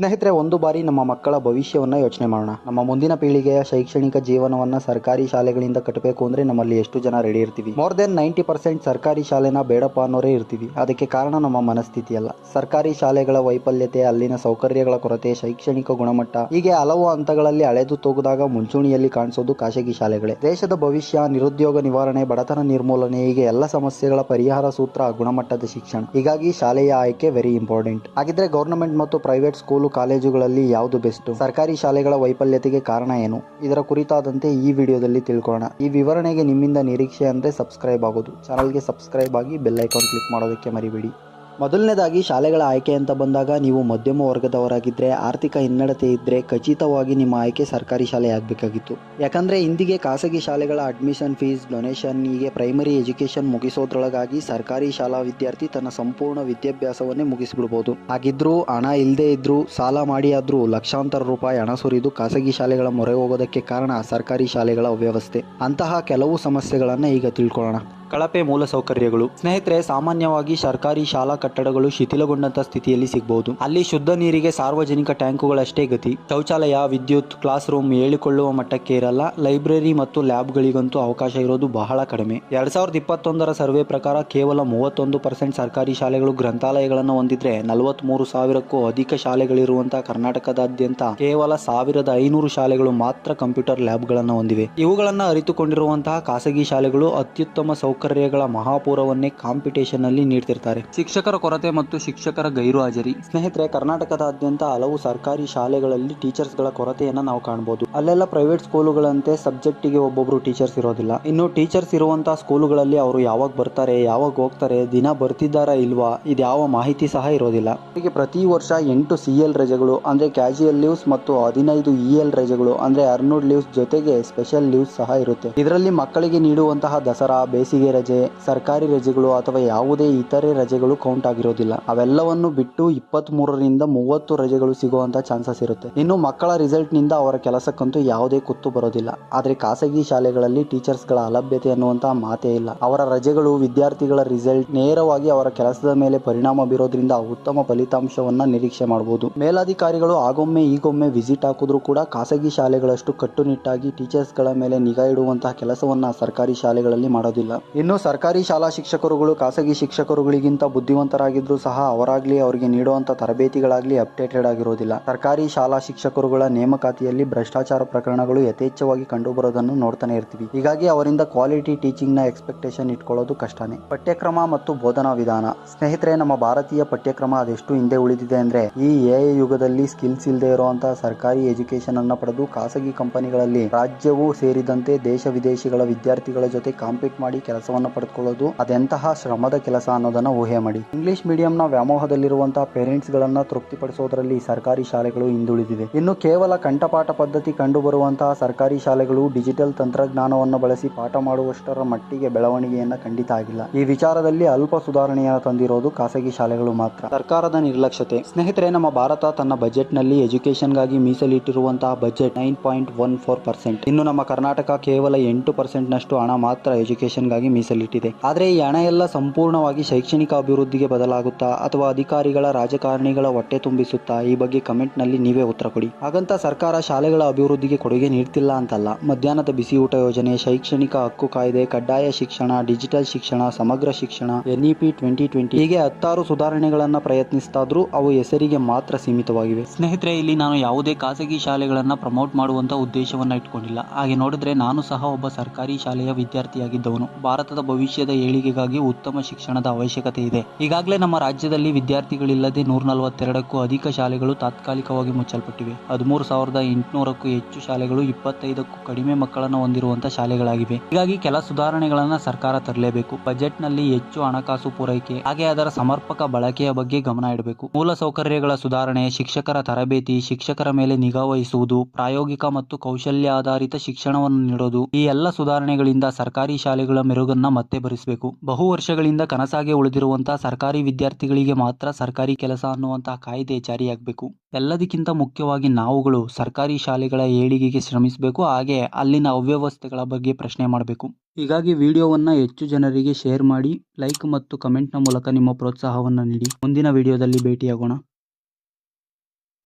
ಸ್ನೇಹಿತರೆ, ಒಂದು ಬಾರಿ ನಮ್ಮ ಮಕ್ಕಳ ಭವಿಷ್ಯವನ್ನ ಯೋಚನೆ ಮಾಡೋಣ. ನಮ್ಮ ಮುಂದಿನ ಪೀಳಿಗೆಯ ಶೈಕ್ಷಣಿಕ ಜೀವನವನ್ನ ಸರ್ಕಾರಿ ಶಾಲೆಗಳಿಂದ ಕಟ್ಟಬೇಕು ಅಂದ್ರೆ ನಮ್ಮಲ್ಲಿ ಎಷ್ಟು ಜನ ರೆಡಿ ಇರ್ತೀವಿ? ಮೋರ್ ದೆನ್ ನೈಂಟಿ ಪರ್ಸೆಂಟ್ ಸರ್ಕಾರಿ ಶಾಲೆನ ಬೇಡಪ್ಪ ಅನ್ನೋರೇ ಇರ್ತೀವಿ. ಅದಕ್ಕೆ ಕಾರಣ ನಮ್ಮ ಮನಸ್ಥಿತಿ ಅಲ್ಲ ಸರ್ಕಾರಿ ಶಾಲೆಗಳ ವೈಫಲ್ಯತೆ, ಅಲ್ಲಿನ ಸೌಕರ್ಯಗಳ ಕೊರತೆ, ಶೈಕ್ಷಣಿಕ ಗುಣಮಟ್ಟ, ಹೀಗೆ ಹಲವು ಹಂತಗಳಲ್ಲಿ ಅಳೆದು ತೂಗುದಾಗ ಮುಂಚೂಣಿಯಲ್ಲಿ ಕಾಣಿಸೋದು ಖಾಸಗಿ ಶಾಲೆಗಳೇ. ದೇಶದ ಭವಿಷ್ಯ, ನಿರುದ್ಯೋಗ ನಿವಾರಣೆ, ಬಡತನ ನಿರ್ಮೂಲನೆ, ಹೀಗೆ ಎಲ್ಲ ಸಮಸ್ಯೆಗಳ ಪರಿಹಾರ ಸೂತ್ರ ಗುಣಮಟ್ಟದ ಶಿಕ್ಷಣ. ಹೀಗಾಗಿ ಶಾಲೆಯ ಆಯ್ಕೆ ವೆರಿ ಇಂಪಾರ್ಟೆಂಟ್ ಹಾಗಿದ್ರೆ ಗವರ್ನಮೆಂಟ್ ಮತ್ತು ಪ್ರೈವೇಟ್ ಸ್ಕೂಲು ಕಾಲೇಜುಗಳಲ್ಲಿ ಯಾವುದು ಬೆಸ್ಟ್? ಸರ್ಕಾರಿ ಶಾಲೆಗಳ ವೈಫಲ್ಯತೆಗೆ ಕಾರಣ ಏನು? ಇದರ ಕುರಿತಾದಂತೆ ಈ ವಿಡಿಯೋದಲ್ಲಿ ತಿಳ್ಕೊಳ್ಳೋಣ. ಈ ವಿವರಣೆಗೆ ನಿಮ್ಮಿಂದ ನಿರೀಕ್ಷೆ ಅಂದ್ರೆ ಸಬ್ಸ್ಕ್ರೈಬ್ ಆಗೋದು. ಚಾನಲ್ಗೆ ಸಬ್ಸ್ಕ್ರೈಬ್ ಆಗಿ ಬೆಲ್ ಐಕಾನ್ ಕ್ಲಿಕ್ ಮಾಡೋದಕ್ಕೆ ಮರಿಬೇಡಿ. ಮೊದಲನೇದಾಗಿ ಶಾಲೆಗಳ ಆಯ್ಕೆ ಅಂತ ಬಂದಾಗ ನೀವು ಮಧ್ಯಮ ವರ್ಗದವರಾಗಿದ್ದರೆ ಆರ್ಥಿಕ ಹಿನ್ನಡತೆ ಇದ್ದರೆ ಖಚಿತವಾಗಿ ನಿಮ್ಮ ಆಯ್ಕೆ ಸರ್ಕಾರಿ ಶಾಲೆ ಆಗಬೇಕಾಗಿತ್ತು. ಯಾಕಂದರೆ ಇಂದಿಗೆ ಖಾಸಗಿ ಶಾಲೆಗಳ ಅಡ್ಮಿಷನ್ ಫೀಸ್ ಡೊನೇಷನ್ ಹೀಗೆ ಪ್ರೈಮರಿ ಎಜುಕೇಷನ್ ಮುಗಿಸೋದ್ರೊಳಗಾಗಿ ಸರ್ಕಾರಿ ಶಾಲಾ ವಿದ್ಯಾರ್ಥಿ ತನ್ನ ಸಂಪೂರ್ಣ ವಿದ್ಯಾಭ್ಯಾಸವನ್ನೇ ಮುಗಿಸ್ಬಿಡ್ಬೋದು. ಹಾಗಿದ್ರೂ ಹಣ ಇಲ್ಲದೇ ಇದ್ರೂ ಸಾಲ ಮಾಡಿ ಆದ್ರೂ ಲಕ್ಷಾಂತರ ರೂಪಾಯಿ ಹಣ ಸುರಿದು ಖಾಸಗಿ ಶಾಲೆಗಳ ಮೊರೆ ಹೋಗೋದಕ್ಕೆ ಕಾರಣ ಸರ್ಕಾರಿ ಶಾಲೆಗಳ ಅವ್ಯವಸ್ಥೆ. ಅಂತಹ ಕೆಲವು ಸಮಸ್ಯೆಗಳನ್ನು ಈಗ ತಿಳ್ಕೊಳ್ಳೋಣ. ಕಳಪೆ ಮೂಲಸೌಕರ್ಯಗಳು. ಸ್ನೇಹಿತರೆ, ಸಾಮಾನ್ಯವಾಗಿ ಸರ್ಕಾರಿ ಶಾಲಾ ಕಟ್ಟಡಗಳು ಶಿಥಿಲಗೊಂಡಂತ ಸ್ಥಿತಿಯಲ್ಲಿ ಸಿಗಬಹುದು ಅಲ್ಲಿ ಶುದ್ಧ ನೀರಿಗೆ ಸಾರ್ವಜನಿಕ ಟ್ಯಾಂಕುಗಳಷ್ಟೇ ಗತಿ. ಶೌಚಾಲಯ, ವಿದ್ಯುತ್ ಕ್ಲಾಸ್ ರೂಮ್ ಹೇಳಿಕೊಳ್ಳುವ ಮಟ್ಟಕ್ಕೆ ಇರಲ್ಲ. ಲೈಬ್ರರಿ ಮತ್ತು ಲ್ಯಾಬ್ಗಳಿಗಂತೂ ಅವಕಾಶ ಇರೋದು ಬಹಳ ಕಡಿಮೆ. ಎರಡ್ ಸಾವಿರದ ಇಪ್ಪತ್ತೊಂದರ ಸರ್ವೆ ಪ್ರಕಾರ ಕೇವಲ ಮೂವತ್ತೊಂದು ಪರ್ಸೆಂಟ್ ಸರ್ಕಾರಿ ಶಾಲೆಗಳು ಗ್ರಂಥಾಲಯಗಳನ್ನು ಹೊಂದಿದ್ರೆ ನಲವತ್ಮೂರು ಸಾವಿರಕ್ಕೂ ಅಧಿಕ ಶಾಲೆಗಳಿರುವಂತಹ ಕರ್ನಾಟಕದಾದ್ಯಂತ ಕೇವಲ ಸಾವಿರದ ಐನೂರು ಶಾಲೆಗಳು ಮಾತ್ರ ಕಂಪ್ಯೂಟರ್ ಲ್ಯಾಬ್ಗಳನ್ನು ಹೊಂದಿವೆ. ಇವುಗಳನ್ನು ಅರಿತುಕೊಂಡಿರುವಂತಹ ಖಾಸಗಿ ಶಾಲೆಗಳು ಅತ್ಯುತ್ತಮ ಸೌಕರ್ಯಗಳ ಮಹಾಪೂರವನ್ನೇ ಕಾಂಪಿಟೇಷನ್ ಅಲ್ಲಿ ನೀಡ್ತಿರ್ತಾರೆ. ಶಿಕ್ಷಕರ ಕೊರತೆ ಮತ್ತು ಶಿಕ್ಷಕರ ಗೈರು ಹಾಜರಿ ಸ್ನೇಹಿತರೆ, ಕರ್ನಾಟಕದಾದ್ಯಂತ ಹಲವು ಸರ್ಕಾರಿ ಶಾಲೆಗಳಲ್ಲಿ ಟೀಚರ್ಸ್ಗಳ ಕೊರತೆಯನ್ನ ನಾವು ಕಾಣಬಹುದು ಅಲ್ಲೆಲ್ಲ ಪ್ರೈವೇಟ್ ಸ್ಕೂಲುಗಳಂತೆ ಸಬ್ಜೆಕ್ಟ್ಗೆ ಒಬ್ಬೊಬ್ರು ಟೀಚರ್ಸ್ ಇರೋದಿಲ್ಲ. ಇನ್ನು ಟೀಚರ್ಸ್ ಇರುವಂತಹ ಸ್ಕೂಲುಗಳಲ್ಲಿ ಅವರು ಯಾವಾಗ ಬರ್ತಾರೆ, ಯಾವಾಗ ಹೋಗ್ತಾರೆ, ದಿನ ಬರ್ತಿದ್ದಾರಾ ಇಲ್ವಾ ಇದ್ಯಾವ ಮಾಹಿತಿ ಸಹ ಇರೋದಿಲ್ಲ. ಅವರಿಗೆ ಪ್ರತಿ ವರ್ಷ ಎಂಟು ಸಿ ಎಲ್ ರಜೆಗಳು, ಅಂದ್ರೆ ಕ್ಯಾಶುಯಲ್ ಲೀವ್ಸ್ ಮತ್ತು ಹದಿನೈದು ಇ ಎಲ್ ರಜೆಗಳು, ಅಂದ್ರೆ ಅರ್ನೂಡ್ ಲೀವ್ಸ್ ಜೊತೆಗೆ ಸ್ಪೆಷಲ್ ಲೀವ್ಸ್ ಸಹ ಇರುತ್ತೆ. ಇದರಲ್ಲಿ ಮಕ್ಕಳಿಗೆ ನೀಡುವಂತಹ ದಸರಾ, ಬೇಸಿಗೆ ರಜೆ, ಸರ್ಕಾರಿ ರಜೆಗಳು ಅಥವಾ ಯಾವುದೇ ಇತರೆ ರಜೆಗಳು ಕೌಂಟ್ ಆಗಿರೋದಿಲ್ಲ. ಅವೆಲ್ಲವನ್ನು ಬಿಟ್ಟು ಇಪ್ಪತ್ತ್ ಮೂರರಿಂದ ಮೂವತ್ತು ರಜೆಗಳು ಸಿಗುವಂತ ಚಾನ್ಸಸ್ ಇರುತ್ತೆ. ಇನ್ನು ಮಕ್ಕಳ ರಿಸಲ್ಟ್ನಿಂದ ಅವರ ಕೆಲಸಕ್ಕಂತೂ ಯಾವುದೇ ಕುತ್ತು ಬರೋದಿಲ್ಲ. ಆದ್ರೆ ಖಾಸಗಿ ಶಾಲೆಗಳಲ್ಲಿ ಟೀಚರ್ಸ್ಗಳ ಅಲಭ್ಯತೆ ಅನ್ನುವಂತಹ ಮಾತೇ ಇಲ್ಲ. ಅವರ ರಜೆಗಳು ವಿದ್ಯಾರ್ಥಿಗಳ ರಿಸಲ್ಟ್ ನೇರವಾಗಿ ಅವರ ಕೆಲಸದ ಮೇಲೆ ಪರಿಣಾಮ ಬೀರೋದ್ರಿಂದ ಉತ್ತಮ ಫಲಿತಾಂಶವನ್ನ ನಿರೀಕ್ಷೆ ಮಾಡಬಹುದು ಮೇಲಾಧಿಕಾರಿಗಳು ಆಗೊಮ್ಮೆ ಈಗೊಮ್ಮೆ ವಿಸಿಟ್ ಹಾಕಿದ್ರು ಕೂಡ ಖಾಸಗಿ ಶಾಲೆಗಳಷ್ಟು ಕಟ್ಟುನಿಟ್ಟಾಗಿ ಟೀಚರ್ಸ್ಗಳ ಮೇಲೆ ನಿಗಾ ಇಡುವಂತಹ ಕೆಲಸವನ್ನ ಸರ್ಕಾರಿ ಶಾಲೆಗಳಲ್ಲಿ ಮಾಡೋದಿಲ್ಲ. ಇನ್ನು ಸರ್ಕಾರಿ ಶಾಲಾ ಶಿಕ್ಷಕರುಗಳು, ಖಾಸಗಿ ಶಿಕ್ಷಕರುಗಳಿಗಿಂತ ಬುದ್ಧಿವಂತರಾಗಿದ್ರು ಸಹ ಅವರಾಗ್ಲಿ ಅವರಿಗೆ ನೀಡುವಂತ ತರಬೇತಿಗಳಾಗ್ಲಿ ಅಪ್ಡೇಟೆಡ್ ಆಗಿರೋದಿಲ್ಲ. ಸರ್ಕಾರಿ ಶಾಲಾ ಶಿಕ್ಷಕರುಗಳ ನೇಮಕಾತಿಯಲ್ಲಿ ಭ್ರಷ್ಟಾಚಾರ ಪ್ರಕರಣಗಳು ಯಥೇಚ್ಛವಾಗಿ ಕಂಡುಬರುವುದನ್ನು ನೋಡ್ತಾನೆ ಇರ್ತೀವಿ. ಹೀಗಾಗಿ ಅವರಿಂದ ಕ್ವಾಲಿಟಿ ಟೀಚಿಂಗ್ನ ಎಕ್ಸ್ಪೆಕ್ಟೇಷನ್ ಇಟ್ಕೊಳ್ಳೋದು ಕಷ್ಟನೇ. ಪಠ್ಯಕ್ರಮ ಮತ್ತು ಬೋಧನಾ ವಿಧಾನ. ಸ್ನೇಹಿತರೆ, ನಮ್ಮ ಭಾರತೀಯ ಪಠ್ಯಕ್ರಮ ಅದೆಷ್ಟು ಹಿಂದೆ ಉಳಿದಿದೆ ಅಂದ್ರೆ, ಈ ಎ ಯುಗದಲ್ಲಿ ಸ್ಕಿಲ್ಸ್ ಇಲ್ಲದೆ ಇರುವಂತಹ ಸರ್ಕಾರಿ ಎಜುಕೇಶನ್ ಅನ್ನ ಪಡೆದು ಖಾಸಗಿ ಕಂಪನಿಗಳಲ್ಲಿ ರಾಜ್ಯವೂ ಸೇರಿದಂತೆ ದೇಶ ವಿದೇಶಿಗಳ ವಿದ್ಯಾರ್ಥಿಗಳ ಜೊತೆ ಕಾಂಪೀಟ್ ಮಾಡಿ ಕೆಲಸವನ್ನ ಪಡೆದುಕೊಳ್ಳೋದು, ಅದೆಂತಹ ಶ್ರಮದ ಕೆಲಸ ಅನ್ನೋದನ್ನ ಊಹೆ ಮಾಡಿ. ಇಂಗ್ಲಿಷ್ ಮೀಡಿಯಂನ ವ್ಯಾಮೋಹದಲ್ಲಿರುವಂತಹ ಪೇರೆಂಟ್ಸ್ ಗಳನ್ನ ತೃಪ್ತಿಪಡಿಸೋದ್ರಲ್ಲಿ ಸರ್ಕಾರಿ ಶಾಲೆಗಳು ಹಿಂದುಳಿದಿವೆ. ಇನ್ನು ಕೇವಲ ಕಂಠಪಾಠ ಪದ್ಧತಿ ಕಂಡುಬರುವಂತಹ ಸರ್ಕಾರಿ ಶಾಲೆಗಳು ಡಿಜಿಟಲ್ ತಂತ್ರಜ್ಞಾನವನ್ನು ಬಳಸಿ ಪಾಠ ಮಾಡುವಷ್ಟರ ಮಟ್ಟಿಗೆ ಬೆಳವಣಿಗೆಯನ್ನ ಖಂಡಿತ ಆಗಿಲ್ಲ. ಈ ವಿಚಾರದಲ್ಲಿ ಅಲ್ಪ ಸುಧಾರಣೆಯನ್ನು ತಂದಿರೋದು ಖಾಸಗಿ ಶಾಲೆಗಳು ಮಾತ್ರ. ಸರ್ಕಾರದ ನಿರ್ಲಕ್ಷ್ಯತೆ. ಸ್ನೇಹಿತರೆ, ನಮ್ಮ ಭಾರತ ತನ್ನ ಬಜೆಟ್ನಲ್ಲಿ ಎಜುಕೇಶನ್ಗಾಗಿ ಮೀಸಲಿಟ್ಟಿರುವಂತಹ budget nine point one four percent. ಇನ್ನು ನಮ್ಮ ಕರ್ನಾಟಕ ಕೇವಲ ಎಂಟು ಪರ್ಸೆಂಟ್ ನಷ್ಟು ಹಣ ಮಾತ್ರ ಎಜುಕೇಶನ್ಗಾಗಿ ಮೀಸಲಿಟ್ಟಿದೆ. ಆದರೆ ಈ ಹಣ ಎಲ್ಲ ಸಂಪೂರ್ಣವಾಗಿ ಶೈಕ್ಷಣಿಕ ಅಭಿವೃದ್ಧಿಗೆ ಬದಲಾಗುತ್ತಾ ಅಥವಾ ಅಧಿಕಾರಿಗಳ ರಾಜಕಾರಣಿಗಳ ಹೊಟ್ಟೆ ತುಂಬಿಸುತ್ತಾ ಈ ಬಗ್ಗೆ ಕಮೆಂಟ್ನಲ್ಲಿ ನೀವೇ ಉತ್ತರ ಕೊಡಿ. ಹಾಗಂತ ಸರ್ಕಾರ ಶಾಲೆಗಳ ಅಭಿವೃದ್ಧಿಗೆ ಕೊಡುಗೆ ನೀಡ್ತಿಲ್ಲ ಅಂತಲ್ಲ. ಮಧ್ಯಾಹ್ನದ ಬಿಸಿ ಊಟ ಯೋಜನೆ, ಶೈಕ್ಷಣಿಕ ಹಕ್ಕು ಕಾಯ್ದೆ, ಕಡ್ಡಾಯ ಶಿಕ್ಷಣ, ಡಿಜಿಟಲ್ ಶಿಕ್ಷಣ, ಸಮಗ್ರ ಶಿಕ್ಷಣ, ಎನ್ಇಪಿ ಟ್ವೆಂಟಿ ಟ್ವೆಂಟಿ ಹೀಗೆ ಹತ್ತಾರು ಸುಧಾರಣೆಗಳನ್ನ ಪ್ರಯತ್ನಿಸ್ತಾದ್ರೂ ಅವು ಹೆಸರಿಗೆ ಮಾತ್ರ ಸೀಮಿತವಾಗಿವೆ. ಸ್ನೇಹಿತರೆ, ಇಲ್ಲಿ ನಾನು ಯಾವುದೇ ಖಾಸಗಿ ಶಾಲೆಗಳನ್ನ ಪ್ರಮೋಟ್ ಮಾಡುವಂತ ಉದ್ದೇಶವನ್ನ ಇಟ್ಕೊಂಡಿಲ್ಲ. ಹಾಗೆ ನೋಡಿದ್ರೆ ನಾನು ಸಹ ಒಬ್ಬ ಸರ್ಕಾರಿ ಶಾಲೆಯ ವಿದ್ಯಾರ್ಥಿಯಾಗಿದ್ದವನು. ಭಾರತದ ಭವಿಷ್ಯದ ಏಳಿಗೆಗಾಗಿ ಉತ್ತಮ ಶಿಕ್ಷಣದ ಅವಶ್ಯಕತೆ ಇದೆ. ಈಗಾಗಲೇ ನಮ್ಮ ರಾಜ್ಯದಲ್ಲಿ ವಿದ್ಯಾರ್ಥಿಗಳಿಲ್ಲದೆ ನೂರ ನಲವತ್ತೆರಡಕ್ಕೂ ಅಧಿಕ ಶಾಲೆಗಳು ತಾತ್ಕಾಲಿಕವಾಗಿ ಮುಚ್ಚಲ್ಪಟ್ಟಿವೆ. ಹದಿಮೂರು ಸಾವಿರದ ಎಂಟುನೂರಕ್ಕೂ ಹೆಚ್ಚು ಶಾಲೆಗಳು ಇಪ್ಪತ್ತೈದಕ್ಕೂ ಕಡಿಮೆ ಮಕ್ಕಳನ್ನು ಹೊಂದಿರುವಂತಹ ಶಾಲೆಗಳಾಗಿವೆ. ಹೀಗಾಗಿ ಕೆಲ ಸುಧಾರಣೆಗಳನ್ನು ಸರ್ಕಾರ ತರಲೇಬೇಕು. ಬಜೆಟ್ನಲ್ಲಿ ಹೆಚ್ಚು ಹಣಕಾಸು ಪೂರೈಕೆ, ಹಾಗೆ ಅದರ ಸಮರ್ಪಕ ಬಳಕೆಯ ಬಗ್ಗೆ ಗಮನ ಇಡಬೇಕು. ಮೂಲ ಸೌಕರ್ಯಗಳ ಸುಧಾರಣೆ, ಶಿಕ್ಷಕರ ತರಬೇತಿ, ಶಿಕ್ಷಕರ ಮೇಲೆ ನಿಗಾ ವಹಿಸುವುದು, ಪ್ರಾಯೋಗಿಕ ಮತ್ತು ಕೌಶಲ್ಯ ಆಧಾರಿತ ಶಿಕ್ಷಣವನ್ನು ನೀಡೋದು, ಈ ಎಲ್ಲ ಸುಧಾರಣೆಗಳಿಂದ ಸರ್ಕಾರಿ ಶಾಲೆಗಳ ಮೆರುಗನ್ನ ಮತ್ತೆ ಭರಿಸಬೇಕು. ಬಹು ವರ್ಷಗಳಿಂದ ಕನಸಾಗೆ ಉಳಿದಿರುವಂತಹ ಸರ್ಕಾರಿ ವಿದ್ಯಾರ್ಥಿಗಳಿಗೆ ಮಾತ್ರ ಸರ್ಕಾರಿ ಕೆಲಸ ಅನ್ನುವಂತಹ ಕಾಯ್ದೆ ಜಾರಿಯಾಗಬೇಕು ಎಲ್ಲದಕ್ಕಿಂತ ಮುಖ್ಯವಾಗಿ ನಾವುಗಳು ಸರ್ಕಾರಿ ಶಾಲೆಗಳ ಏಳಿಗೆಗೆ ಶ್ರಮಿಸಬೇಕು. ಹಾಗೆ ಅಲ್ಲಿನ ಅವ್ಯವಸ್ಥೆಗಳ ಬಗ್ಗೆ ಪ್ರಶ್ನೆ ಮಾಡಬೇಕು. ಹೀಗಾಗಿ ವಿಡಿಯೋವನ್ನು ಹೆಚ್ಚು ಜನರಿಗೆ ಶೇರ್ ಮಾಡಿ, ಲೈಕ್ ಮತ್ತು ಕಮೆಂಟ್ನ ಮೂಲಕ ನಿಮ್ಮ ಪ್ರೋತ್ಸಾಹವನ್ನು ನೀಡಿ. ಮುಂದಿನ ವಿಡಿಯೋದಲ್ಲಿ ಭೇಟಿಯಾಗೋಣ.